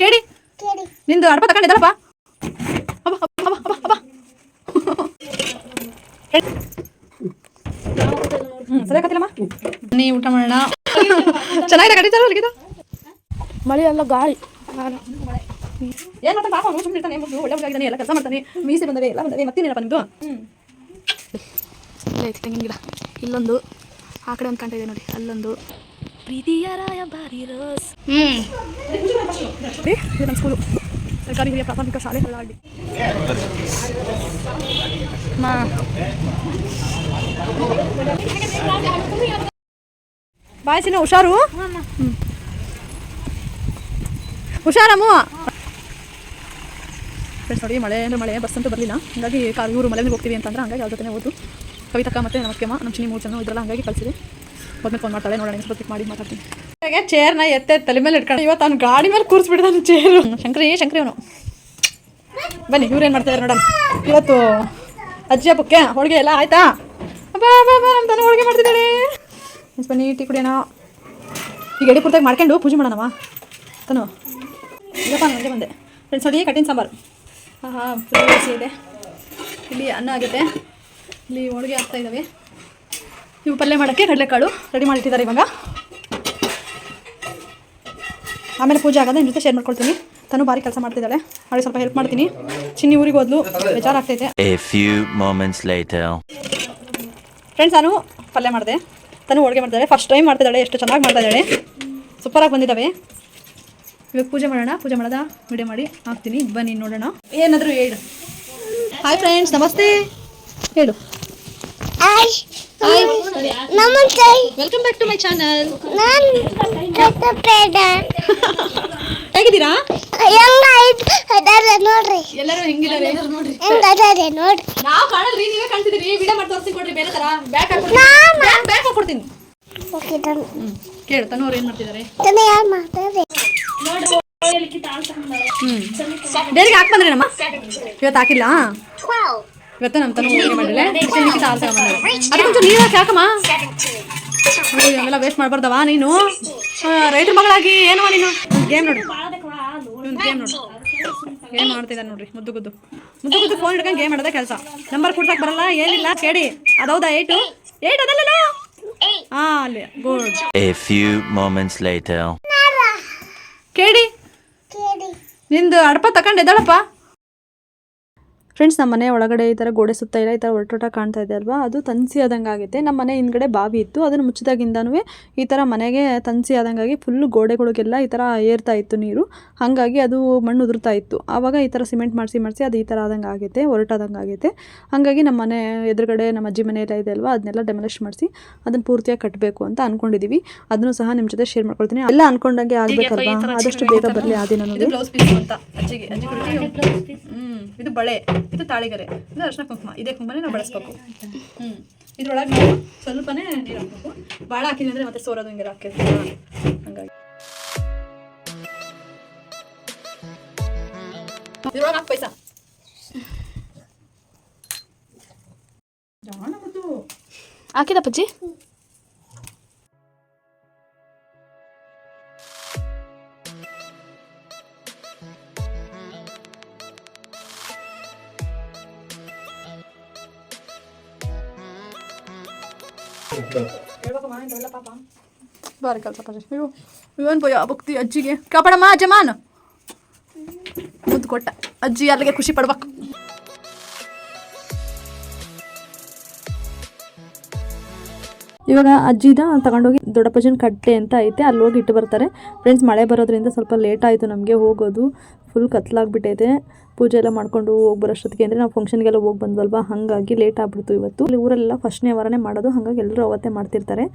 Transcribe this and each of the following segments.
ಕೇಳಿ? ನಿಂದು ಅಡಪ ಸರಿಯಾಗತ್ತಿಲ್ಲಮ್ಮ ನೀ ಊಟ ಮಾಡೋಣ. ಚೆನ್ನಾಗಿದೆ ಕಡಿತಾರ ಅಲ್ಲಿಗಿದ ಮಳೆ ಎಲ್ಲ ಗಾಳಿ. ಏನ್ ಮಾಡ್ತಾನೆ ಪಾಪ? ಅವ್ನು ಸುಮ್ಮನೆ ಇರ್ತಾನೆ ಒಳ್ಳೆ ಹುಡುಗಿದ್ದಾನೆ ಎಲ್ಲ ಕೆಲಸ ಮಾಡ್ತಾನೆ. ಮೀಸೆ ಬಂದವೆ ಎಲ್ಲ ಬಂದವೆ ಮತ್ತೇನೇನಪ್ಪ ನಿಮ್ದು? ಹ್ಮ್ ಇಲ್ಲ ಐತೆ ತೆಂಗಿನ ಗಿಡ. ಇಲ್ಲೊಂದು ಆ ಕಡೆ ಒಂದು ಕಾಣ್ತಾ ಇದೆ ನೋಡಿ ಅಲ್ಲೊಂದು. ಪ್ರೀತಿಯ ರಾಯ ಬಾರಿ ರೋಸ್ ನಮ್ಮ ಸ್ಕೂಲು ಸರ್ಕಾರಿ ಹಿರಿಯ ಪ್ರಾಥಮಿಕ ಶಾಲೆ ಮಾ ಬಾಯ್ ಸಿನ ಹುಷಾರು ಹುಷಾರಮ್ಮ ಫ್ರೆಂಡ್ಸ್ ನೋಡಿ ಮಳೆ ಅಂದರೆ ಮಳೆ ಬಸ್ ಅಂತೂ ಬರಲಿಲ್ಲ ಹಾಗಾಗಿ ಕಾರ್ ಇವರು ಮಲೆಗೆ ಹೋಗ್ತೀವಿ ಅಂತಂದ್ರೆ ಹಂಗಾಗಿ ಅವ್ರ ಜೊತೆ ಹೋದ್ರು ಕವಿತಕ್ಕ ಮತ್ತು ನಮಸ್ಕೆಮ್ಮ ನಮ್ಮ ಚಿನ್ನಿ ಮೂರು ಜನ ಇದ್ರಲ್ಲ ಹಂಗಾಗಿ ಕಳಿಸಿದೆ ಹೋದ್ಮೇಲೆ ಫೋನ್ ಮಾಡ್ತಾಳೆ. ನೋಡೋಣ ಪಿಕ್ ಮಾಡಿ ಮಾತಾಡ್ತೀನಿ. ಹಾಗೆ ಚೇರ್ನ ಎತ್ತೆ ತಲೆ ಮೇಲೆ ಇಟ್ಕೊಂಡು ಇವತ್ತು ಅವ್ನು ಗಾಡಿ ಮೇಲೆ ಕೂರಿಸ್ಬಿಡ್ತಾನೆ ಚೇರು ಶಂಕರಿ ಶಂಕರಿ ಅವನು. ಬನ್ನಿ ಇವ್ರೇನು ಮಾಡ್ತಿದ್ದಾರೆ ನೋಡೋಣ. ಇವತ್ತು ಅಜ್ಜಿ ಹಬ್ಬಕ್ಕೆ ಹೋಳಿಗೆ ಎಲ್ಲ ಆಯ್ತಾ? ಬಾ ಬಾ ಬಾ ನಮ್ಮ ತಾನು ಹೋಳಿಗೆ ಮಾಡ್ತಿದ್ದಾಳೆ. ಬನ್ನಿ ಟೀ ಕುಡಿಯೋಣ. ಈಗ ಎಡಿ ಕುರ್ತಾಗಿ ಮಾಡ್ಕೊಂಡು ಪೂಜೆ ಮಾಡೋಣವಾ? ತನು. ಇಲ್ಲಪ್ಪ ನನಗೆ ಬಂದೆ. ಫ್ರೆಂಡ್ಸ್ ನೋಡಿ ಕಟ್ಟಿನ ಸಾಂಬಾರು. ಹಾಂ ಹಾಂ ಇದೆ. ಇಲ್ಲಿ ಅನ್ನ ಆಗುತ್ತೆ. ಇಲ್ಲಿ ಹೋಳಿಗೆ ಆಗ್ತಾ ಇದ್ದಾವೆ ಇವು ಪಲ್ಯ ಮಾಡೋಕ್ಕೆ ಕಡಲೆಕಾಳು ರೆಡಿ ಮಾಡಿಟ್ಟಿದ್ದಾರೆ ಇವಾಗ. ಆಮೇಲೆ ಪೂಜೆ ಆಗೋದು ನಿಮ್ಮ ಜೊತೆ ಶೇರ್ ಮಾಡ್ಕೊಳ್ತೀನಿ. ತಾನು ಭಾರಿ ಕೆಲಸ ಮಾಡ್ತಿದ್ದಾಳೆ. ಅವಳಿಗೆ ಸ್ವಲ್ಪ ಹೆಲ್ಪ್ ಮಾಡ್ತೀನಿ. ಚಿನ್ನಿ ಊರಿಗೆ ಹೋದ್ಲು ಬೇಜಾರಾಗ್ತೈತೆ. ಫ್ರೆಂಡ್ಸ್ ನಾನು ಪಲ್ಯ ಮಾಡಿದೆ. ತಾನು ಹೋಳಿಗೆ ಮಾಡ್ತಾಳೆ ಫಸ್ಟ್ ಟೈಮ್ ಮಾಡ್ತಿದ್ದಾಳೆ. ಎಷ್ಟು ಚೆನ್ನಾಗಿ ಮಾಡ್ತಾ ಇದ್ದಾಳೆ. ಸೂಪರಾಗಿ ಬಂದಿದ್ದಾವೆ. ಇವಾಗ ಪೂಜೆ ಮಾಡೋಣ. ಪೂಜೆ ಮಾಡೋದ? ವಿಡಿಯೋ ಮಾಡಿ. ಹಾಕ್ತೀನಿ. ಬನ್ನಿ ನೋಡೋಣ. ಏನಾದರೂ ಹೇಳು. ಹಾಯ್ ಫ್ರೆಂಡ್ಸ್ ನಮಸ್ತೆ. ಹೇಳು. ನಮಸ್ತೆ welcome back to my channel ನಾನು ಹೇಗಿದ್ದೀರಾ? ನೋಡ್ರಿ. ಎಲ್ಲರೂ ಹೆಂಗಿದ್ದಾರೆ? ನೋಡ್ರಿ. ಹೆಂಗದಾರೆ ನೋಡ್ರಿ. ನಾವು ಕಾಣಲ್ರಿ ನೀವೇ ಕಾಣ್ತಿದ್ದೀರಿ. ವಿಡಿಯೋ ಮಾಡಿ ತೋರಿಸಿ ಕೊಡ್ರಿ ಬೇರೆ ತರ. ಬ್ಯಾಕ್ ಹಾಕ್ಕೊಡ್ತೀನಿ. ಬ್ಯಾಕ್ ಹಾಕ್ಕೊಡ್ತೀನಿ. ಓಕೆ ಹ್ಞೂ ಕೇಳು ತನು ಅವ್ರು ಏನು ಮಾಡ್ತಿದ್ದಾರೆ? ತನ ಯಾರು ಮಾತಾಡ್ರಿ ಹ್ಞೂ ಬೇರೆಗೆ ಹಾಕಿ ಬಂದ್ರಿ ನಮ್ಮ ಇವತ್ತು ಹಾಕಿಲ್ಲ? ಇವತ್ತು ನಮ್ಮ ತನ ಹೋಳಿಗೆ ಮಾಡಿಲ್ಲ. ಲಿಖಿತ ಹಾಲು ನೀರು ಹಾಕಿ ಹಾಕಮ್ಮ. ಇವೆಲ್ಲ ವೇಸ್ಟ್ ಮಾಡಬಾರ್ದವ ನೀನು? ಆ, ರೈತರ ಮಗಳಾಗಿ ಏನವ ನೀನು? ಗೇಮ್ ನೋಡು. ಒಂದು ಗೇಮ್ ನೋಡು. ಗೇಮ್ ಮಾಡ್ತಿದ್ದಾನೆ ನೋಡ್ರಿ ಮುದ್ದು ಗುದ್ದು. ಮುದ್ದು ಗುದ್ದು ಫೋನ್ ಹಿಡ್ಕೊಂಡು ಗೇಮ್ ಆಡೋದೇ ಕೆಲಸ. ನಂಬರ್ ಕೊಡ್ಸಕ್ ಬರಲ್ಲ ಏನಿಲ್ಲ ಕೇಳಿ. ಅದೌದಾ ಏಟು ಏಟ್ ಅದಲ್ಲ ಹಾಂ ಅಲ್ಲಿ good a few moments later ಕೇಳಿ. ಕೇಳಿ. ನಿಂದು ಅಡಪ ತಗೊಂಡು ಎದ್ದಾಳಪ್ಪ. ಫ್ರೆಂಡ್ಸ್ ನಮ್ಮ ಮನೆ ಒಳಗಡೆ ಈ ಥರ ಗೋಡೆ ಸುತ್ತ ಇಲ್ಲ ಈ ಥರ ಒಟ್ಟೊಟ್ಟ ಕಾಣ್ತಾ ಇದೆ ಅಲ್ವಾ? ಅದು ತನ್ಸಿ ಆದಂಗೆ ಆಗುತ್ತೆ ನಮ್ಮ ಮನೆ ಹಿಂದ್ಗಡೆ ಬಾವಿ ಇತ್ತು. ಅದನ್ನು ಮುಚ್ಚಿದಾಗಿಂದನೂ ಈ ಥರ ಮನೆಗೆ ತನ್ಸಿ ಆದಂಗಾಗಿ ಫುಲ್ಲು ಗೋಡೆಗಳಿಗೆಲ್ಲ ಈ ಥರ ಏರ್ತಾ ಇತ್ತು ನೀರು. ಹಾಗಾಗಿ ಅದು ಮಣ್ಣು ಉದುರ್ತಾ ಇತ್ತು. ಆವಾಗ ಈ ಥರ ಸಿಮೆಂಟ್ ಮಾಡಿಸಿ ಮಾಡಿಸಿ ಅದು ಈ ಥರ ಆದಂಗೆ ಆಗೈತೆ ಹೊರಟಾದಂಗೆ ಆಗುತ್ತೆ ಹಾಗಾಗಿ ನಮ್ಮ ಮನೆ ಎದುರುಗಡೆ ನಮ್ಮ ಅಜ್ಜಿ ಮನೆ ಎಲ್ಲ ಇದೆ ಅಲ್ವಾ? ಅದನ್ನೆಲ್ಲ ಡೆಮಲಿಷ್ ಮಾಡಿಸಿ ಅದನ್ನು ಪೂರ್ತಿಯಾಗಿ ಕಟ್ಟಬೇಕು ಅಂತ ಅಂದ್ಕೊಂಡಿದ್ದೀವಿ ಅದನ್ನು ಸಹ ನಿಮ್ಮ ಜೊತೆ ಶೇರ್ ಮಾಡ್ಕೊಳ್ತೀನಿ. ಎಲ್ಲ ಅನ್ಕೊಂಡಂಗೆ ಆಗಬೇಕಲ್ವಾ? ಆದಷ್ಟು ಬೇಗ ಬರಲಿ ಆ ದಿನ ನನಗೆ ಬ್ಲೌಸ್ ಪೀಸ್ ಅಂತ. ಅಜ್ಜಿಗೆ ಅಜ್ಜಿ ಹ್ಮ್ ಇದು ಬಳೆ. ಇದು ತಾಳಿಗರೆ ಇದು ಅರ್ಶಿನ ಕುಂಕುಮ ಇದೇ ಕುಂಕುಮನೇ ನಾವು ಬಳಸ್ಬೇಕು. ಹ್ಮ್. ಇದ್ರೊಳಗೆ ನಾವು ಸ್ವಲ್ಪನೇ ನೀರು ಹಾಕ್ಬೇಕು. ಭಾಳ ಹಾಕಿದ್ವಿ ಅಂದ್ರೆ ಮತ್ತೆ ಸೋರೋದು ಹಿಂಗೆ ಹಾಕಿರ್ತೀವಿ ಹಂಗಾಗಿ. ಇದ್ರೊಳಗೆ ಹಾಕಿ ಪೈಸಾ. ಜಾಣ ಬಾರಿ ಕೆಲಸ ಇವನ್ ಪೋಯ ಭಕ್ತಿ ಅಜ್ಜಿಗೆ ಕಾಪಾಡಮ್ಮ ಅಜಮಾನ ಮುದ್ದು ಕೊಟ್ಟ ಅಜ್ಜಿ ಅಲ್ಲಿಗೆ ಖುಷಿ ಪಡ್ಬೇಕು ಇವಾಗ ಅಜ್ಜಿದ ತಗೊಂಡೋಗಿ ದೊಡ್ಡಪ್ಪಜ್ಜನ ಕಟ್ಟೆ ಅಂತ ಐತೆ, ಅಲ್ಲಿ ಹೋಗಿ ಇಟ್ಟು ಬರ್ತಾರೆ. ಫ್ರೆಂಡ್ಸ್ ಮಳೆ ಬರೋದ್ರಿಂದ ಸ್ವಲ್ಪ ಲೇಟ್ ಆಯಿತು ನಮಗೆ ಹೋಗೋದು. ಫುಲ್ ಕತ್ಲಾಗ್ಬಿಟ್ಟೈತೆ. ಪೂಜೆ ಎಲ್ಲ ಮಾಡ್ಕೊಂಡು ಹೋಗಿ ಬರೋಷ್ಟೊತ್ತಿಗೆ ಅಂದರೆ ನಾವು ಫಂಕ್ಷನ್ಗೆಲ್ಲ ಹೋಗಿ ಬಂದ್ವಲ್ವಾ? ಹಾಗಾಗಿ ಲೇಟ್ ಆಗ್ಬಿಡ್ತು ಇವತ್ತು. ಇಲ್ಲಿ ಊರಲ್ಲೆಲ್ಲ ಫಸ್ಟ್ನೇ ವಾರನೇ ಮಾಡೋದು. ಹಾಗಾಗಿ ಎಲ್ಲರೂ ಅವತ್ತೇ ಮಾಡ್ತಿರ್ತಾರೆ.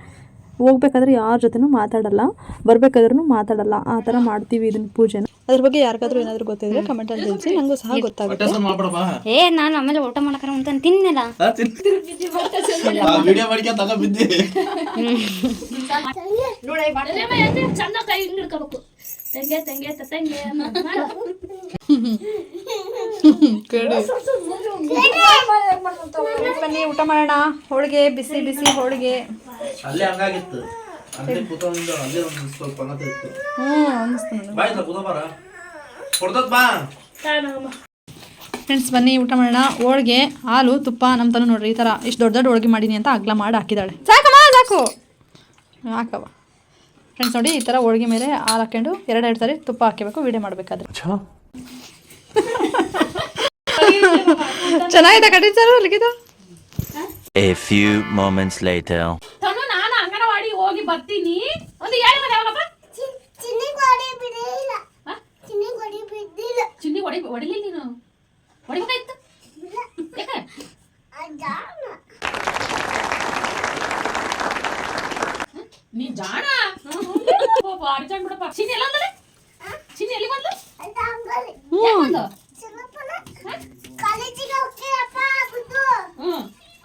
ಹೋಗ್ಬೇಕಾದ್ರೆ ಯಾರ ಜೊತೆನೂ ಮಾತಾಡಲ್ಲ. ಬರ್ಬೇಕಾದ್ರೂ ಮಾತಾಡಲ್ಲ. ಆ ಥರ ಮಾಡ್ತೀವಿ ಇದನ್ನ ಪೂಜೆನ. ಅದ್ರ ಬಗ್ಗೆ ಯಾರಿಗಾದ್ರೂ ಏನಾದರೂ ಗೊತ್ತಿದ್ರೆ ಕಮೆಂಟಲ್ಲಿ ತಿಳಿಸಿ. ನನಗೂ ಸಹ ಗೊತ್ತಾಗುತ್ತೆ. ಏ ನಾನು ಆಮೇಲೆ ಊಟ ಮಾಡಕರ ಅಂತ ತಿನ್ನಲ್ಲ. ನೋಡಿ ಚಂದ ಕೈ ಹಿಂಗ್ ಹಿಡ್ಕೋಬೇಕು. ತಂಗೆ ತಂಗೆ ತಂಗೆ ಬನ್ನಿ ಊಟ ಮಾಡೋಣ. ಹೋಳಿಗೆ ಬಿಸಿ ಬಿಸಿ ಹೋಳಿಗೆ. ಅಲ್ಲೇ ಹಂಗಾಗಿತ್ತು. ಅಲ್ಲೇ ಕೂತ್ಕೊಂಡು ಅಲ್ಲೇ ಒಂದು ಸ್ವಲ್ಪ ಅನ್ನತ್ತಿತ್ತು ಹ್ಞೂ ಕೂತ ಬಾರ ಬಾ ಫ್ರೆಂಡ್ಸ್ ಬನ್ನಿ ಊಟ ಮಾಡೋಣ. ಹೋಳಿಗೆ ಹಾಲು ತುಪ್ಪ ನಮ್ಮ ತನು ನೋಡ್ರಿ ಈ ಥರ ಇಷ್ಟು ದೊಡ್ಡ ದೊಡ್ಡ ಹೋಳಿಗೆ ಮಾಡೀನಿ ಅಂತ ಅಗ್ಲ ಮಾಡಿ ಹಾಕಿದಾಳೆ ಸಾಕಮ್ಮ ಸಾಕು. ಹಾಕವ ಫ್ರೆಂಡ್ಸ್ ನೋಡಿ ಈ ಥರ ಹೋಳಿಗೆ ಮೇಲೆ ಹಾಲು ಎರಡು ಎರಡು ಸರಿ ತುಪ್ಪ ಹಾಕಬೇಕು ವೀಡಿಯೋ ಮಾಡಬೇಕಾದ್ರೆ. ಚೆನ್ನಾಗಿದೆ ಕಟ್ಟಿ ಸರ್ ಲಿಖಿತ A few moments later. ತನು ನಾನು ಅಂಗನವಾಡಿ ಹೋಗಿ ಬರ್ತೀನಿ. ಒಂದು ಏಳು ಮನೆ ಯಾವಾಗಪ್ಪ? ಚಿನ್ನಿ ಗೋಡಿ ಬಿಡಿಲ್ಲ ಹ? ಚಿನ್ನಿ ಗೋಡಿ ಬಿದ್ದಿಲ್ಲ ಚಿನ್ನಿ ಗೋಡಿ ಹೊಡಿಲಿಲ್ಲ ನೀನು? ಹೊಡಿಬೇಕಾಯ್ತು ಯಾಕೆ ಅಜ್ಜಾನ ನೀ ಜಾಣ? ಅರ್ಜೆಂಟ್ ಬಿಡಪ್ಪ ಚಿನ್ನಿ ಎಲ್ಲ ಅಂದ್ರೆ ಚಿನ್ನಿ ಎಲ್ಲಿ ಬಂದ್ಲು ಅಜ್ಜ ಅಂಗಲಿ ಯಾಕ್ ಬಂದ್ಲು? ಚಿನ್ನಪ್ಪನ ಕಾಲೇಜಿಗೆ ಹೋಗ್ತೀರಪ್ಪ ಬುದ್ದು ಹ್ಮ್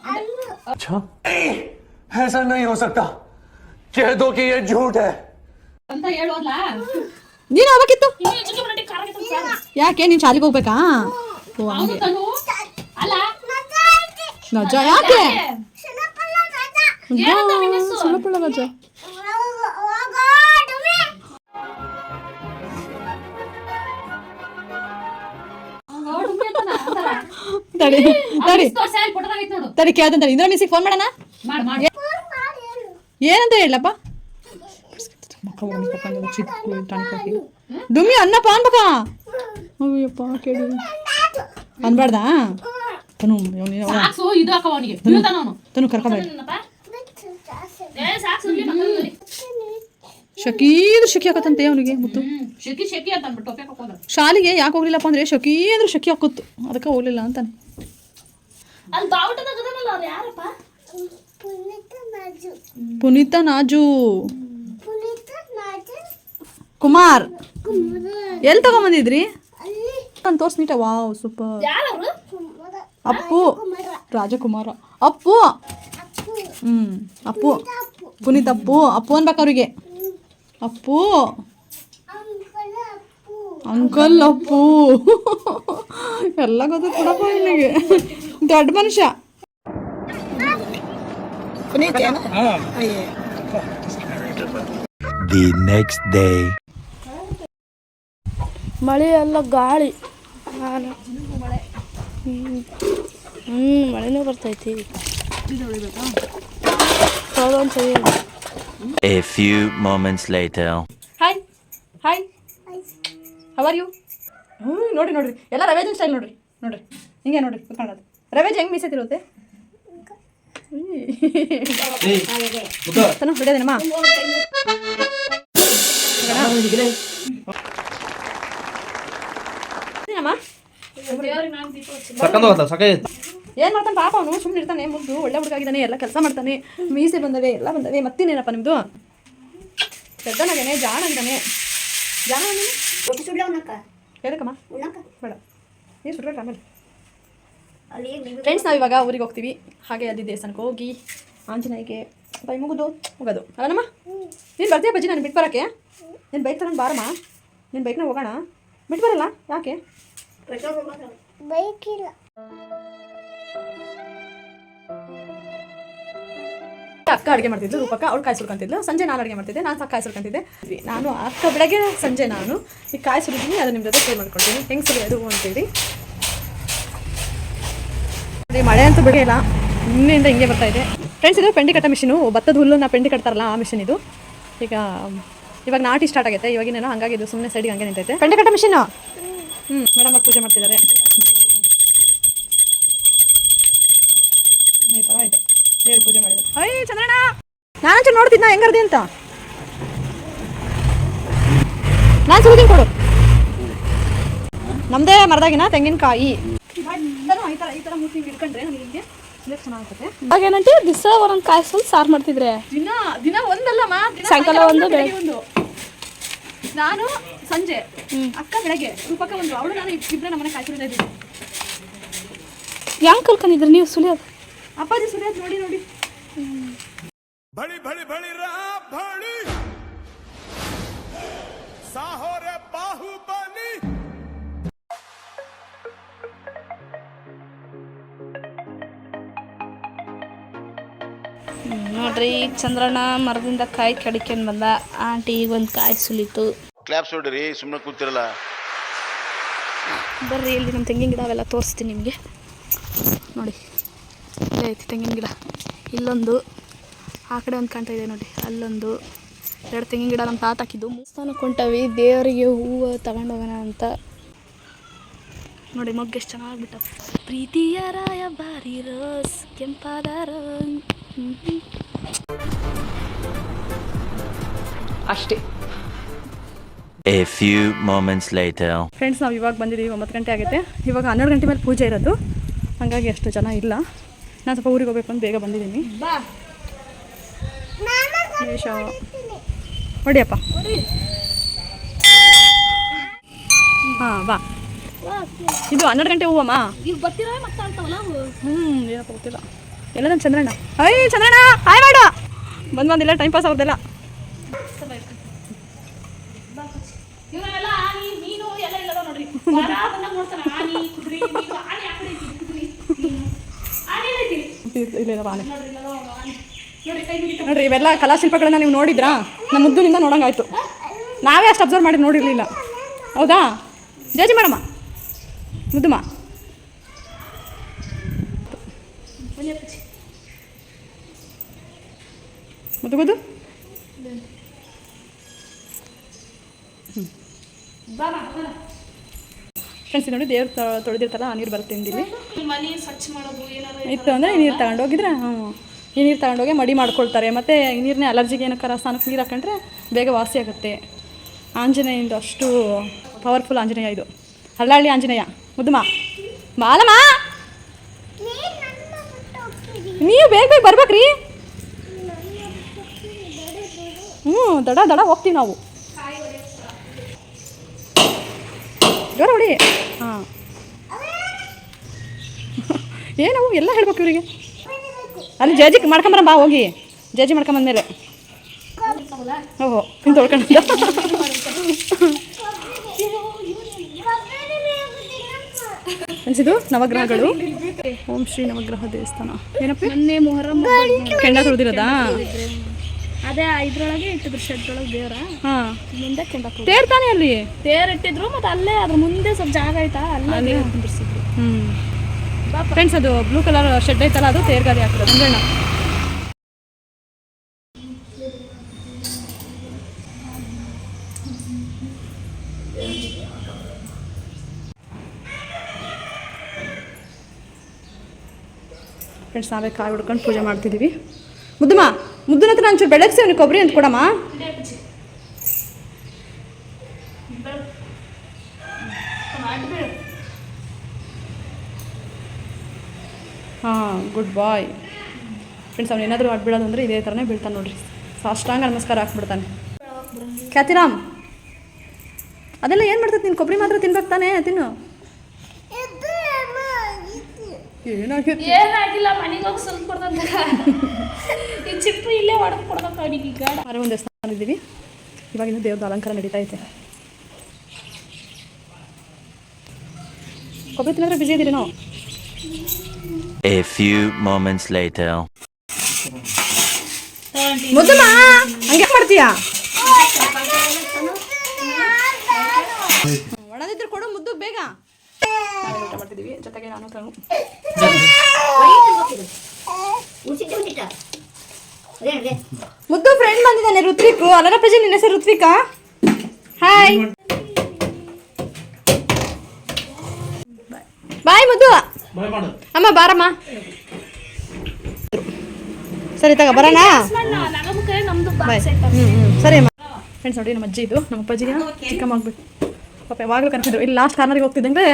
ಅಲ್ಲು अच्छा ऐसा नहीं हो सकता कह दो कि ये झूठ है ಅಂತ ಹೇಳೋದ್ಲ ನೀನು ಹೋಗ್ಬೇಕಿತ್ತು ಇನ್ನು ಚಿಕ್ಕ ಮನೆ ಕಾರ ಯಾಕೆ ನೀನು ಶಾಲೆಗೆ ಹೋಗ್ಬೇಕಾ ಓ ಅವನು ಹಂಗೆ ತನು ಅಲ್ಲ ಮಜಾ ಐತಿ ನಜ ಯಾಕೆ ಚಿನ್ನಪ್ಪನ ಮಜಾ ಏನಂತ ಮಿನಿಸ್ಸು? ಸುಳ್ಳಪುಳ್ಳ ನಜ ತಡಿ ಅವ್ನ್ ತಡಿ. ಕೇಳ್ತಾನೆ ತಡಿ. ಕೇಳ್ದಂತ ಇಂದ್ರ ಮಿಸ್ಸಿಗೆ ಫೋನ್ ಮಾಡೋಣ ಏನಂತ ಹೇಳಪ್ಪ ದುಮ್ಮಿ ಅನ್ನಪ್ಪ ಅನ್ಬೇಕಾ ಅಯ್ಯಪ್ಪ ಕೇಳಿ. ಅನ್ಬಾರ್ದಾ ತನು ತನು ಕರ್ಕೊಂಬ ಬಿಟ್ಟು ಜಾಸ್ತಿ ಏ ಸಾಕ್ಸು ಇಲ್ಲಿ ಮಕ್ಕಳು ಶಕೀದು ಶಕಿ ಹಾಕತ್ತಂತೆ ಅವನಿಗೆ ಮುತ್ತು. ಶಾಲೆಗೆ ಯಾಕೆ ಹೋಗ್ಲಿಲ್ಲಪ್ಪ ಅಂದ್ರೆ ಶಕೀ ಅಂದ್ರೆ ಶಕಿ ಹಾಕುತ್ತು. ಅದಕ್ಕೆ ಹೋಗ್ಲಿಲ್ಲ ಅಂತಾನೆ. ಅಲ್ಲಿ ಅದನ್ನಲ್ಲ ಅವ್ರು ಯಾರಪ್ಪ? ಪುನೀತ ನಾಜು. ಪುನೀತ ನಾಜು. ಪುನೀತ ನಾಜು. ಕುಮಾರ್. ಕುಮಾರ. ಎಲ್ಲಿ ತಗೊಂಬಂದಿದ್ರಿ? ನಾನು ತೋರ್ಸ್ ನೀಟ. Wow super. ಅಪ್ಪು. ರಾಜಕುಮಾರ. ಅಪ್ಪು. ಹ್ಞೂ ಹ್ಮ್ ಅಪ್ಪು. ಪುನೀತ್ ಅಪ್ಪು. ಅಪ್ಪು. ಅನ್ಬೇಕು ಅವರಿಗೆ. ಅಪ್ಪು. ಅಂಕಲ್ ಅಪ್ಪು. ಅಂಕಲ್ ಅಪ್ಪು. ಎಲ್ಲ ಗೊತ್ತ ಕೊಡಪ್ಪ ಇಲ್ಲಿಗೆ ದೊಡ್ಡ ಮನುಷ್ಯ. ದಿ ನೆಕ್ಸ್ಟ್ ಡೇ ಮಳೆ ಎಲ್ಲ ಗಾಳಿ. ನಾನು. ಹ್ಞೂ ಮಳೆನೂ ಬರ್ತೈತಿ. ಹೇಳಿ. A few moments later. Hi hi how are you ಹ್ಞೂ ನೋಡಿರಿ ನೋಡ್ರಿ. ಎಲ್ಲ ರವೇಜನ್ ಸ್ಟೈಲ್ ನೋಡ್ರಿ. ನೋಡ್ರಿ. ಹಿಂಗೆ ನೋಡ್ರಿ ಕುತ್ಕೊಳ್ಳೋದು ರವೇಜ್ ಹೆಂಗೆ ಮುದ್ದು. ತನ ಬಿಡೋದೇನಮ್ಮ ಏನು ಮಾಡ್ತಾನೆ ಪಾಪ ಅವನು? ಸುಮ್ಮನೆ ಇರ್ತಾನೆ ಮುದ್ದು ಒಳ್ಳೆ ಹುಡುಗ ಹುಡುಗಾಗಿದ್ದಾನೆ ಎಲ್ಲ ಕೆಲಸ ಮಾಡ್ತಾನೆ. ಮೀಸೆ ಬಂದವೆ ಎಲ್ಲ ಬಂದವೆ ಮತ್ತಿನೇನಪ್ಪ ನಿಮ್ಮದು ಜಾಣ ಅಂದಾನೆ ಜಾಣ ಹೇಳಕಮ್ಮ ಹೇಳಕ್ಕಮ್ಮ. ಬೇಡ. ನೀನು ಸುಡ್ಬೇಡ ಆಮೇಲೆ. ಫ್ರೆಂಡ್ಸ್ ನಾವು ಇವಾಗ ಊರಿಗೆ ಹೋಗ್ತೀವಿ. ಹಾಗೆ ಅಲ್ಲಿ ದೇವಸ್ಥಾನಕ್ಕೆ ಹೋಗಿ ಆಂಜನೇಯಗೆ ಬೈ ಮುಗಿದು ಹೋಗೋದು ಅಲ್ಲನಮ್ಮ? ನೀನು ಬರ್ತೀಯ ಬಜ್ಜಿ? ನಾನು ಬಿಟ್ಟು ಬರೋಕ್ಕೆ? ನೀನು ಬೈಕ್ ತಗೊಂಡು ಬಾರಮ್ಮ. ನೀನು ಬೈಕ್ನ ಹೋಗೋಣ. ಬಿಟ್ಟು ಬರಲ್ಲ? ಯಾಕೆ? ಬೈಕಿಲ್ಲ ಅಕ್ಕ ಅಡುಗೆ ಮಾಡ್ತಿದ್ಲು ರೂಪಕ್ಕ. ಅವ್ಳು ಕಾಯಿ ಸುರ್ಕೊಂತಿದ್ಲು ಸಂಜೆ ನಾನು ಅಡುಗೆ ಮಾಡ್ತಿದ್ದೆ ನಾನು ಸಹ ಕಾಯಿ ಸುರ್ಕೊಂತಿದ್ದೆ ನಾನು ಅಕ್ಕ ಬೆಳಗ್ಗೆ ಸಂಜೆ ನಾನು ಈ ಕಾಯಿ ಸುರಿದ್ದೀನಿ ಅದು ನಿಮ್ಮ ಜೊತೆ ಶೇರ್ ಮಾಡ್ಕೊಳ್ತೀನಿ ಹೆಂಗೆ ಸುರಿಯೋದು ಅಂತೇಳಿ ನೋಡಿ ಮಳೆ ಅಂತೂ ಬಿಡಿಲ್ಲ ನಿನ್ನೆಯಿಂದ ಹಿಂಗೆ ಬರ್ತಾ ಇದೆ. ಫ್ರೆಂಡ್ಸ್ ಇದು ಪೆಂಡಿ ಕಟ್ಟ ಮಿಷಿನು ಭತ್ತದ ಹುಲ್ಲನ್ನ ಪೆಂಡಿ ಕಟ್ತಾರಲ್ಲ ಆ ಮಿಷಿನ್ ಇದು. ಈಗ ಇವಾಗ ನಾಟಿ ಸ್ಟಾರ್ಟ್ ಆಗೈತೆ. ಇವಾಗಿನೇನೋ ಹಂಗಾಗಿ ಇದು ಸುಮ್ಮನೆ ಸೈಡಿಗೆ ಹಂಗೆ ನಿಂತೈತೆ. ಪೆಂಡಿ ಕಟ್ಟ ಮಿಷಿನು ಹ್ಞೂ ಮೇಡಮ್ ಅವ್ರು ಪೂಜೆ ಮಾಡ್ತಿದ್ದಾರೆ. ಈ ಥರ ಇದೆ. ದೇವ್ರ ಪೂಜೆ ಮಾಡಿದ್ರು. ಅಯ್ಯ ಚಂದ್ರಣ್ಣ! ನಾನಂಚು ನೋಡ್ತಿದ್ನ ಹೆಂಗರ್ದಿ ಅಂತ. ನಾನು ಸುರಿದೀನಿ ಕೊಡು. ನಮ್ಮದೇ ಮರದಾಗಿನ ತೆಂಗಿನಕಾಯಿ. ಮೂರು ತಿಂಗಳು ಇಟ್ಕೊಂಡ್ರೆ ನನಗೆ ಹಿಂಗೆ ಚೆನ್ನಾಗುತ್ತೆ ಹಾಗೇನಂತೆ ದಿವಸ ಒಂದೊಂದು ಕಾಯಿಸಲು ಸಾರು ಮಾಡ್ತಿದ್ರೆ. ದಿನ ದಿನ ಒಂದಲ್ಲಮ್ಮ ದಿನ ಸಾಯಂಕಾಲ ಒಂದು ನಾನು ಸಂಜೆ ಅಕ್ಕ ಬೆಳಗ್ಗೆ ರೂಪಕ್ಕ ಒಂದು ಅವಳು ನಾನು ಇಬ್ಬರ ನಮ್ಮನೆ ಕಾಯ್ತಿರ್ತಾ ಇದ್ದೀನಿ ಹೆಂಗೆ ಕಲ್ಕೊಂಡಿದ್ರಿ ನೀವು ಸುಲಿಯೋದು ಅಪ್ಪಾಜಿ ಸುಲಿಯೋದು ನೋಡಿ ನೋಡಿ. ಬಳಿ ಬಳಿ ಬಳಿ ರಾ ಬಳಿ ಸಾಹೋರೆ ನೋಡ್ರಿ ಈಗ ಚಂದ್ರಣ್ಣ ಮರದಿಂದ ಕಾಯಿ ಕಡಿಕೊಂಡು ಬಂದ ಆಂಟಿ ಈಗ ಒಂದು ಕಾಯಿ ಸುಲಿತು. ಕ್ಲಾಪ್ಸ್ ಹೊಡ್ರಿ ಸುಮ್ಮನೆ ಕೂತಿರಲ್ಲ. ಬರ್ರಿ ಇಲ್ಲಿ ನಮ್ಮ ತೆಂಗಿನ ಗಿಡ ಅವೆಲ್ಲ ತೋರಿಸ್ತೀನಿ ನಿಮಗೆ. ನೋಡಿ ಇಲ್ಲೇ ಐತಿ ತೆಂಗಿನ ಗಿಡ. ಇಲ್ಲೊಂದು ಆ ಕಡೆ ಒಂದು ಕಾಣ್ತಾ ಇದೆ ನೋಡಿ ಅಲ್ಲೊಂದು ಎರಡು ತೆಂಗಿನ ಗಿಡ ನಮ್ಮ ತಾತ ಹಾಕಿದ್ದು. ದೇವಸ್ಥಾನಕ್ಕೆ ಹೊಂಟವಿ ದೇವರಿಗೆ ಹೂವು ತಗೊಂಡೋಗೋಣ ಅಂತ. ನೋಡಿ ಮೊಗ್ಗೆಷ್ಟು ಚೆನ್ನಾಗಿ ಬಿಟ್ಟ. ಪ್ರೀತಿಯ ರಾಯ ಬಾರಿ ರೋಸ್ ಕೆಂಪಾದ ರೋಸ್. ಅಷ್ಟೇ. A few moments later friends ನಾವು ಇವಾಗ ಬಂದಿದ್ದೀವಿ ಒಂಬತ್ತು ಗಂಟೆ ಆಗುತ್ತೆ. ಇವಾಗ ಹನ್ನೆರಡು ಗಂಟೆ ಮೇಲೆ ಪೂಜೆ ಇರೋದು. ಹಾಗಾಗಿ ಅಷ್ಟು ಜನ ಇಲ್ಲ. ನಾನು ಸ್ವಲ್ಪ ಊರಿಗೆ ಹೋಗ್ಬೇಕು ಅಂತ ಬೇಗ ಬಂದಿದ್ದೀನಿ. ಹೊಡಿಯಪ್ಪ. ಹಾಂ ಬಾ. ಇದು ಹನ್ನೆರಡು ಗಂಟೆ ಹೂವಮ್ಮ? ಹ್ಞೂ ಏನಪ್ಪ ಗೊತ್ತಿಲ್ಲ. ಎಲ್ಲ ನಮ್ಮ ಚಂದ್ರಣ್ಣ. ಅಯ್ಯ ಚಂದ್ರಣ್ಣ ಹಾಯ್ ಮಾಡು. ಬಂದು ಬಂದಿಲ್ಲ ಟೈಮ್ ಪಾಸ್ ಅವ್ರದ್ದೆಲ್ಲ ಇವರೆಲ್ಲ ಆನಿ ಮೀನು ಎಲ್ಲ ಇಲ್ಲದ ನೋಡ್ರಿ. ವಾರ ಬಂದಾಗ ನೋಡ್ತಾನ ಆನಿ ಕುದುರೆ ಮೀನು ಆನಿ ಆ ಕಡೆ ಐತಿ ಕುದುರೆ ಮೀನು. ಇಲ್ಲ ಇಲ್ಲ ನೋಡ್ರಿ ಇಲ್ಲದ ಒಂದು ಆನಿ. ನೋಡಿ ಕೈ ಹಿಡಿತ ನೋಡ್ರಿ ಇವೆಲ್ಲ ಕಲಾಶಿಲ್ಪಗಳನ್ನ ನೀವು ನೋಡಿದ್ರಾ? ನಮ್ಮ ಮುದ್ದುನಿಂದ ನೋಡಂಗಾಯ್ತು. ನಾವೇ ಅಷ್ಟು ಅಬ್ಸರ್ವ್ ಮಾಡಿ ನೋಡಿರಲಿಲ್ಲ. ಹೌದಾ? ಜೇಜಿ ಮಾಡಮ್ಮ. ಮುದ್ದುಮ್ಮ ಮುದ್ದು ಗೊತ್ತು? ಫ್ರೆಂಡ್ಸ್ ನೋಡಿ ದೇವ್ರು ತೊಳೆದಿರ್ತಾರಲ್ಲ ಆ ನೀರು ಬರುತ್ತೆ ಇಲ್ಲಿ ಇತ್ತು ಅಂದರೆ ಈ ನೀರು ತಗೊಂಡೋಗಿದ್ರೆ ಹ್ಞೂ ಈ ನೀರು ತಗೊಂಡೋಗಿ ಮಡಿ ಮಾಡ್ಕೊಳ್ತಾರೆ. ಮತ್ತು ಈ ನೀರನ್ನೇ ಅಲರ್ಜಿಗೆ ಏನಕ್ಕಾರ ಸ್ನಾನಕ್ಕೆ ನೀರು ಹಾಕೊಂಡ್ರೆ ಬೇಗ ವಾಸಿ ಆಗುತ್ತೆ. ಆಂಜನೇಯಿಂದ ಅಷ್ಟು ಪವರ್ಫುಲ್ ಆಂಜನೇಯ ಇದು. ಹಳ್ಳಹಳ್ಳಿ ಆಂಜನೇಯ. ಮುದ್ದಮ್ಮ ಬಾಲಮ್ಮ! ನೀವು ಬೇಗ ಬೇಗ ಬರ್ಬೇಕ್ರಿ. ಹ್ಞೂ ದಡ ದಡ ಹೋಗ್ತೀವಿ ನಾವು. ಜೋರ ಹೊಡಿ. ಹಾಂ. ಏನವು ಎಲ್ಲ ಹೇಳ್ಬೇಕು ಇವರಿಗೆ. ಅಲ್ಲಿ ಜೇಜಿ ಮಾಡ್ಕೊಂಬರ ಬಾ ಹೋಗಿ. ಜೇಜಿ ಮಾಡ್ಕೊಂಬಂದ್ಮೇಲೆ ಓಹೋ ತಿಂದು ತೊಳ್ಕೊಂಡು ಅನಿಸಿದು ನವಗ್ರಹಗಳು. ಓಂ ಶ್ರೀ ನವಗ್ರಹ ದೇವಸ್ಥಾನ. ಏನಪ್ಪ? ಮೊನ್ನೆ ಮೊಹರಂ ಕೆಂಡ ತುಳಿದಿರೋದಾ? ಅದೇ ಇದ್ರೊಳಗೆ ಇಟ್ಟಿದ್ರು ಶೆಡ್ರೊಳಗೆ ದೇವರ. ಹಾಂ. ಮುಂದೆ ಕೆಂಡ ತೇರ್ತಾನೆ ಅಲ್ಲಿ? ತೇರ್ ಇಟ್ಟಿದ್ರು ಮತ್ತೆ ಅಲ್ಲೇ ಅದ್ರ ಮುಂದೆ ಸ್ವಲ್ಪ ಜಾಗ ಆಯ್ತಾ? ಅಲ್ಲೇ ದೇವ್ರ್ ಕುಂದ್ರಿಸಿದ್ರು. ಹ್ಞೂ ಫ್ರೆಂಡ್ಸ್ ಅದು ಬ್ಲೂ ಕಲರ್ ಶೆಡ್ ಐತಲ್ಲ ಅದು ತೇರ್ಗಾದಿ ಹಾಕಿರೋದು. ಅಂಜಣ್ಣ ಫ್ರೆಂಡ್ಸ್ ನಾವೇ ಕಾಯಿ ಹುಡ್ಕೊಂಡು ಪೂಜೆ ಮಾಡ್ತಿದ್ದೀವಿ ಮುದ್ದಮ್ಮ, ಮುದ್ದನ ಹತ್ರ ಒಂಚೂರು ಬೆಳಗ್ಸಿ ಅವ್ನಿಗೆ ಕೊಬ್ಬರಿ ಅಂತ ಕೊಡಮ್ಮ. ಹಾಂ ಗುಡ್ ಬಾಯ್ ಫ್ರೆಂಡ್ಸ್ ಅವ್ನು ಏನಾದರೂ ಆಡ್ಬಿಡೋದು ಅಂದರೆ ಇದೇ ಥರನೇ ಬೀಳ್ತಾನೆ ನೋಡ್ರಿ. ಸಾಷ್ಟಾಂಗ ನಮಸ್ಕಾರ ಹಾಕ್ಬಿಡ್ತಾನೆ ಖ್ಯಾತಿರಾಮ್, ಅದೆಲ್ಲ ಏನು ಮಾಡ್ತೈತೆ ನೀನು? ಕೊಬ್ಬರಿ ಮಾತ್ರ ತಿನ್ಬೇಕು ತಾನೇ, ತಿನ್ನು. ಏನಾಗಿತ್ತು ಏನಾಗಿಲ್ಲ ಮನೆಗೆ ಹೋಗಿ ಸ್ವಲ್ಪ ಕೊಡ್ತಂತ ಈ ಚಿಪ್ಪು ಇಲ್ಲೇ ಹೊಡೆದು ಕೊಡ್ಬೇಕು ಅವನಿಗೆ ಈಗ ಮರ ಒಂದು ದೇವಸ್ಥಾನ ಇದ್ದೀವಿ ಇವಾಗಿನ ದೇವ್ರದ ಅಲಂಕಾರ ನಡೀತಾ ಐತೆ. ಕೊಬ್ಬರಿ ತಿನ್ನೋದ್ರೆ ಬಿಸಿ ಇದ್ದೀರಿ ನಾವು? A few moments later. Muddamma ಹಂಗೆ ಮಾಡ್ತೀಯಾ? ಒಣದಿದ್ರೆ ಕೊಡು ಮುದ್ದು ಬೇಗ. ಊಟ ಮಾಡ್ತಿದ್ದೀವಿ ಜೊತೆಗೆ ನಾನು ಮುದ್ದು ಫ್ರೆಂಡ್ ಬಂದಿದ್ದಾನೆ ಋತ್ವಿಕ್. ಅನರ ಪ್ರಜೆ ನಿನ್ನ ಹೆಸರು ಋತ್ವಿಕಾ? ಹಾಯ್ ಬಾಯ್ ಮುದ್ದು. ಅಮ್ಮ ಬಾರಮ್ಮ. ಸರಿ ತಗ ಬರೋಣ? ಬಾಯ್ ಹ್ಞೂ ಹ್ಞೂ ಸರಿ ಅಮ್ಮ. ಫ್ರೆಂಡ್ಸ್ ನೋಡಿ ನಮ್ಮ ಅಜ್ಜಿ ಇದು ನಮ್ಮ ಅಪ್ಪಾಜಿಗೆ. ಚಿಕ್ಕಮ್ಮ ಆಗ್ಬಿಟ್ಟು ಪಾಪ ಯಾವಾಗಲೂ ಕರ್ತಿದ್ರು ಇಲ್ಲಿ ಲಾಸ್ಟ್ ಕಾರ್ನರ್ಗೆ ಹೋಗ್ತಿದ್ದಂಗೆ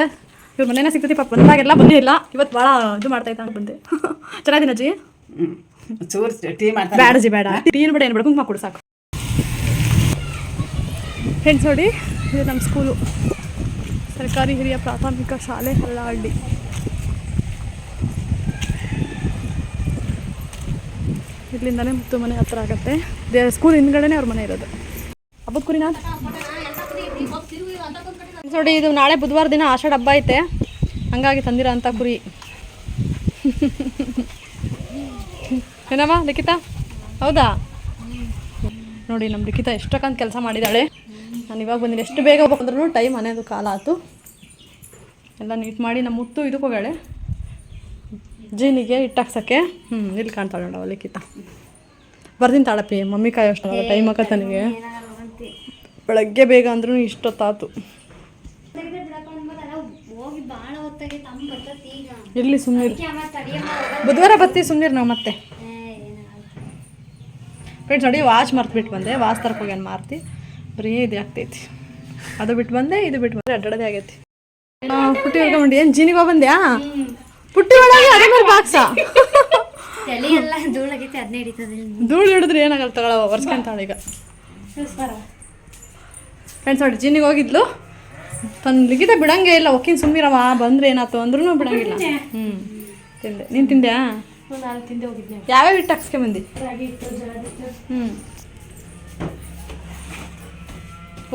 ಇವ್ರ ಮನೇನ ಸಿಗ್ತೈತಿ ಪಾಪ ಬಂದಾಗೆಲ್ಲ ಬಂದಿಲ್ಲ ಇಲ್ಲ. ಇವತ್ತು ಭಾಳ ಇದು ಮಾಡ್ತಾ ಅಂತ ಬಂದೆ. ಚೆನ್ನಾಗಿದ್ದೀನ ಅಜ್ಜಿ? ಚೂರ್ ಟೀ ಮಾಡ್ತಾರೆ ಬೇಡ ಅಜ್ಜಿ ಬೇಡ ಏನು ಬಿಡ ಏನು ಬೇಡ ಕುಂಕುಮ ಕೊಡು ಸಾಕು. ಫ್ರೆಂಡ್ಸ್ ನೋಡಿ ಇದು ನಮ್ಮ ಸ್ಕೂಲು ಸರ್ಕಾರಿ ಹಿರಿಯ ಪ್ರಾಥಮಿಕ ಶಾಲೆ ಹಳ್ಳಹಳ್ಳಿ ಇಲ್ಲಿಂದನೇ ಮುತ್ತು ಮನೆ ಹತ್ರ ಆಗತ್ತೆ. ದೇ ಸ್ಕೂಲ್ ಹಿಂದ್ಗಡೆನೆ ಅವ್ರ ಮನೆ ಇರೋದು. ಹಬ್ಬದ ಕುರಿನಾ? ನೋಡಿ, ಇದು ನಾಳೆ ಬುಧವಾರ ದಿನ ಆಷಾಢ ಹಬ್ಬ ಐತೆ. ಹಂಗಾಗಿ ತಂದಿರೋ ಅಂತ ಕುರಿ. ಏನಮ್ಮ ಲಿಖಿತಾ ಹೌದಾ? ನೋಡಿ ನಮ್ಮ ಲಿಖಿತ ಎಷ್ಟಕ್ಕಂತ ಕೆಲಸ ಮಾಡಿದ್ದಾಳೆ ನಾನು ಇವಾಗ ಬಂದಿನಿ. ಎಷ್ಟು ಬೇಗ ಹೋಗ್ಬೇಕಂದ್ರೂ ಟೈಮ್ ಅನ್ನೋದು ಕಾಲ ಆಯಿತು ಎಲ್ಲ ನೀಟ್ ಮಾಡಿ ನಮ್ಮ ಮುತ್ತು ಇದಕ್ಕೆ ಹೋಗಾಳೆ ಜೀನಿಗೆ ಇಟ್ಟಾಕ್ಸೋಕ್ಕೆ. ಹ್ಞೂ ಇಲ್ಲಿ ಕಾಣ್ತಾಳೆ ನೋಡವ ಲಿಖಿತಾ ಬರ್ದಿನ ತಾಳಪ್ಪಿ ಮಮ್ಮಿ ಕಾಯೋಷ್ಟು ಟೈಮ್ ಹಾಕತ್ತ ನನಗೆ. ಬೆಳಗ್ಗೆ ಬೇಗ ಅಂದ್ರೂ ಇಷ್ಟೊತ್ತಾತು ಹೋಗಿ ಭಾಳ ಹೊತ್ತಾಗೈತೆ ಅಮ್ಮ ಬರ್ತೈತಿ ಈಗ ಇರಲಿ ಸುಮ್ಮನೆ ಬುಧವಾರ ಬರ್ತೀವಿ ಸುಮ್ಮನೆ ನಾವು ಮತ್ತೆ. ಫ್ರೆಂಡ್ಸ್ ನೋಡಿ ವಾಚ್ ಮರ್ತ್ಬಿಟ್ಟು ಬಂದೆ. ವಾಚ್ ತರಕ್ಕೆ ಏನು ಮಾರ್ತಿ ಬರೀ ಇದು ಆಗ್ತೈತಿ. ಅದು ಬಿಟ್ಟು ಬಂದೆ ಇದು ಬಿಟ್ಟು ಬಂದೆ ಅಡ್ಡಾಡದೆ ಆಗೈತಿ. ಪುಟ್ಟಿ ಹೋಗ್ಕೊಂಡಿ ಏನು ಜೀನಿಗೆ ಹೋಗಿ ಬಂದ್ಯಾ? ಪುಟ್ಟಿ ಒಳಗೆ ಅದೇ ಮೇಲೆ ಬಾಕ್ಸ. ಧೂಳು ಹಿಡಿದ್ರೆ ಏನಾಗಲ್ಲ ತಗೊಳ್ಳೋ ಒರ್ಸ್ಕೊಂತಾಳೆ ಈಗ. ಫ್ರೆಂಡ್ಸ್ ನೋಡಿ ಜೀನಿಗೆ ಹೋಗಿದ್ಲು. ತನ್ನ ಲಿಖಿತ ಬಿಡಂಗೆ ಇಲ್ಲ ಒಕ್ಕಿನ ಸುಮ್ಮಿರವ ಬಂದ್ರೆ ಏನಾಯ್ತು ಅಂದ್ರೂ ಬಿಡಂಗಿಲ್ಲ. ಹ್ಞೂ ತಿಂದೆ. ನೀನು ತಿಂದ್ಯಾ? ನಾನು ತಿಂದೆ ಹೋಗಿದ್ದೆ. ಯಾವ್ಯಾವ ಹಿಟ್ಟು ಹಾಕ್ಸ್ಕೊಂಬಂದಿ ಹ್ಞೂ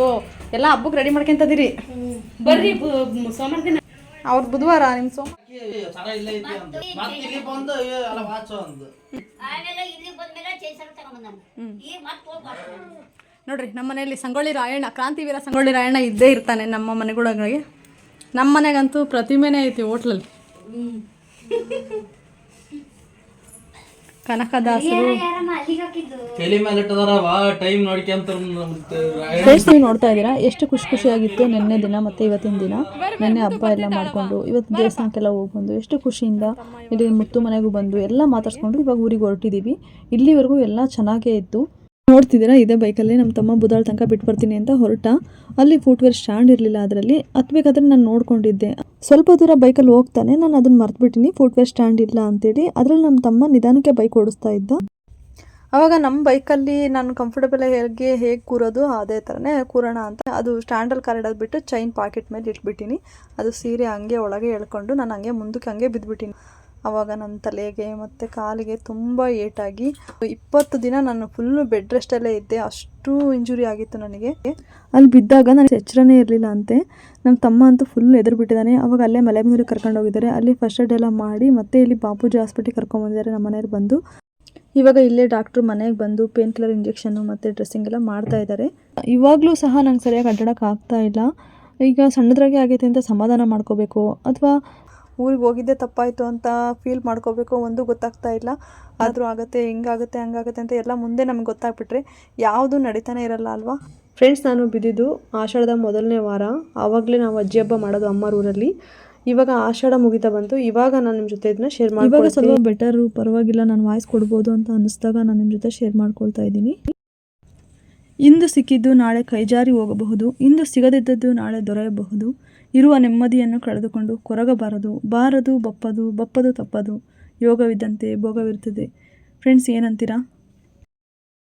ಓ ಎಲ್ಲ ಹಬ್ಬಕ್ಕೆ ರೆಡಿ ಮಾಡ್ಕೊಂತದಿರಿ? ಬರ್ರಿ ಸೋಮವಾರ ದಿನ ಅವ್ರು ಬುಧವಾರ ನಿಮ್ಮ ಸೋಮ ಸರ ನೋಡ್ರಿ ನಮ್ಮ ಮನೆಯಲ್ಲಿ ಸಂಗೊಳ್ಳಿ ರಾಯಣ್ಣ ಕ್ರಾಂತಿವೀರ ಸಂಗೊಳ್ಳಿ ರಾಯಣ್ಣ ಇದ್ದೇ ಇರ್ತಾನೆ ನಮ್ಮ ಮನೆಗಳಿಗೆ. ನಮ್ಮ ಮನೆಗಂತೂ ಪ್ರತಿಮೆನೇ ಐತಿ ಹೋಟ್ಲಲ್ಲಿ. ಕನಕದಾಸರು. ಫ್ರೆಂಡ್ಸ್ ನೀವು ನೋಡ್ತಾ ಇದ್ದೀರಾ? ಎಷ್ಟು ಖುಷಿ ಖುಷಿಯಾಗಿತ್ತು ನಿನ್ನೆ ದಿನ ಮತ್ತು ಇವತ್ತಿನ ದಿನ. ನಿನ್ನೆ ಹಬ್ಬ ಎಲ್ಲ ಮಾಡಿಕೊಂಡು ಇವತ್ತು ದೇವಸ್ಥಾನಕ್ಕೆಲ್ಲ ಹೋಗಿ ಬಂದು ಎಷ್ಟು ಖುಷಿಯಿಂದ ಇಲ್ಲಿ ಮುತ್ತು ಮನೆಗೂ ಬಂದು ಎಲ್ಲ ಮಾತಾಡ್ಸ್ಕೊಂಡು ಇವಾಗ ಊರಿಗೆ ಹೊರಟಿದ್ದೀವಿ. ಇಲ್ಲಿವರೆಗೂ ಎಲ್ಲ ಚೆನ್ನಾಗೇ ಇತ್ತು. ನೋಡ್ತಿದ್ದೀರಾ? ಇದೇ ಬೈಕಲ್ಲಿ ನಮ್ಮ ತಮ್ಮ ಬುಧಾಳ್ ತನಕ ಬಿಟ್ಟು ಬರ್ತೀನಿ ಅಂತ ಹೊರಟ. ಅಲ್ಲಿ ಫುಟ್ವೇರ್ ಸ್ಟ್ಯಾಂಡ್ ಇರಲಿಲ್ಲ ಅದರಲ್ಲಿ. ಹತ್ಬೇಕಾದ್ರೆ ನಾನು ನೋಡ್ಕೊಂಡಿದ್ದೆ. ಸ್ವಲ್ಪ ದೂರ ಬೈಕಲ್ಲಿ ಹೋಗ್ತಾನೆ. ನಾನು ಅದನ್ನು ಮರ್ತ್ಬಿಟ್ಟಿನಿ. ಫುಟ್ವೇರ್ ಸ್ಟ್ಯಾಂಡ್ ಇಲ್ಲ ಅಂತೇಳಿ. ಅದರಲ್ಲಿ ನಮ್ಮ ತಮ್ಮ ನಿಧಾನಕ್ಕೆ ಬೈಕ್ ಓಡಿಸ್ತಾ ಇದ್ದ. ಅವಾಗ ನಮ್ಮ ಬೈಕಲ್ಲಿ ನಾನು ಕಂಫರ್ಟಬಲ್ ಹೇಗೆ ಹೇಗೆ ಕೂರೋದು, ಅದೇ ಥರನೇ ಕೂರೋಣ ಅಂತ. ಅದು ಸ್ಟ್ಯಾಂಡಲ್ಲಿ ಕರಡೋದು ಬಿಟ್ಟು ಚೈನ್ ಪಾಕೆಟ್ ಮೇಲೆ ಇಟ್ಬಿಟ್ಟಿನಿ. ಅದು ಸೀರೆ ಹಂಗೆ ಒಳಗೆ ಎಳ್ಕೊಂಡು ನಾನು ಹಂಗೆ ಮುಂದಕ್ಕೆ ಹಂಗೆ ಬಿದ್ದುಬಿಟ್ಟಿನಿ ಅವಾಗ ನನ್ನ ತಲೆಗೆ ಮತ್ತು ಕಾಲಿಗೆ ತುಂಬ ಏಟಾಗಿ ಇಪ್ಪತ್ತು ದಿನ ನಾನು ಫುಲ್ಲು ಬೆಡ್ ರೆಸ್ಟಲ್ಲೇ ಇದ್ದೆ. ಅಷ್ಟು ಇಂಜುರಿ ಆಗಿತ್ತು ನನಗೆ. ಅಲ್ಲಿ ಬಿದ್ದಾಗ ನನಗೆ ಎಚ್ಚರನೇ ಇರಲಿಲ್ಲ ಅಂತೆ. ನಮ್ಮ ತಮ್ಮ ಅಂತೂ ಫುಲ್ ಎದುರು ಬಿಟ್ಟಿದ್ದಾನೆ ಅವಾಗ ಅಲ್ಲೇ ಮಲೆಬೆನ್ನೂರಿಗೆ ಕರ್ಕೊಂಡು ಹೋಗಿದ್ದಾರೆ. ಅಲ್ಲಿ ಫಸ್ಟ್ ಏಡ್ ಎಲ್ಲ ಮಾಡಿ ಮತ್ತೆ ಇಲ್ಲಿ ಬಾಪೂಜಿ ಹಾಸ್ಪಿಟ್ಲಿಗೆ ಕರ್ಕೊಂಡ್ಬಂದಿದ್ದಾರೆ ನಮ್ಮ ಮನೆಯವ್ರು ಬಂದು. ಇವಾಗ ಇಲ್ಲೇ ಡಾಕ್ಟ್ರು ಮನೆಗೆ ಬಂದು ಪೇನ್ ಕಿಲ್ಲರ್ ಇಂಜೆಕ್ಷನ್ನು ಮತ್ತು ಡ್ರೆಸ್ಸಿಂಗ್ ಎಲ್ಲ ಮಾಡ್ತಾ ಇದ್ದಾರೆ. ಇವಾಗಲೂ ಸಹ ನಂಗೆ ಸರಿಯಾಗಿ ಅಡ್ಡಾಡಕ್ಕೆ ಆಗ್ತಾ ಇಲ್ಲ. ಈಗ ಸಣ್ಣದ್ರಾಗೆ ಆಗೈತೆ ಅಂತ ಸಮಾಧಾನ ಮಾಡ್ಕೋಬೇಕು. ಅಥವಾ ಊರಿಗೆ ಹೋಗಿದ್ದೆ ತಪ್ಪಾಯಿತು ಅಂತ ಫೀಲ್ ಮಾಡ್ಕೋಬೇಕು ಒಂದು ಗೊತ್ತಾಗ್ತಾ ಇಲ್ಲ. ಆದರೂ ಆಗುತ್ತೆ ಹಿಂಗಾಗುತ್ತೆ ಹಂಗಾಗುತ್ತೆ ಅಂತ ಎಲ್ಲ ಮುಂದೆ ನಮ್ಗೆ ಗೊತ್ತಾಗ್ಬಿಟ್ರೆ ಯಾವುದು ನಡೀತಾನೆ ಇರಲ್ಲ ಅಲ್ವಾ? ಫ್ರೆಂಡ್ಸ್ ನಾನು ಬಿದ್ದಿದ್ದು ಆಷಾಢದ ಮೊದಲನೇ ವಾರ. ಆವಾಗಲೇ ನಾವು ಅಜ್ಜಿ ಹಬ್ಬ ಮಾಡೋದು ಅಮ್ಮರೂರಲ್ಲಿ ಇವಾಗ ಆಷಾಢ ಮುಗಿತಾ ಬಂತು. ಇವಾಗ ನಾನು ನಿಮ್ಮ ಜೊತೆ ಇದನ್ನ ಶೇರ್ ಮಾಡಿ ಇವಾಗ ಸ್ವಲ್ಪ ಬೆಟರು ಪರವಾಗಿಲ್ಲ ನಾನು ವಾಯ್ಸ್ ಕೊಡ್ಬೋದು ಅಂತ ಅನ್ನಿಸ್ದಾಗ ನಾನು ನಿಮ್ಮ ಜೊತೆ ಶೇರ್ ಮಾಡ್ಕೊಳ್ತಾ ಇದ್ದೀನಿ. ಇಂದು ಸಿಕ್ಕಿದ್ದು ನಾಳೆ ಕೈಜಾರಿ ಹೋಗಬಹುದು. ಇಂದು ಸಿಗದಿದ್ದದ್ದು ನಾಳೆ ದೊರೆಯಬಹುದು. ಇರುವ ನೆಮ್ಮದಿಯನ್ನು ಕಳೆದುಕೊಂಡು ಕೊರಗಬಾರದು ಬಾರದು ಬಪ್ಪದು ಬಪ್ಪದು ತಪ್ಪದು ಯೋಗವಿದ್ದಂತೆ ಭೋಗವಿರುತ್ತದೆ. ಫ್ರೆಂಡ್ಸ್ ಏನಂತೀರಾ?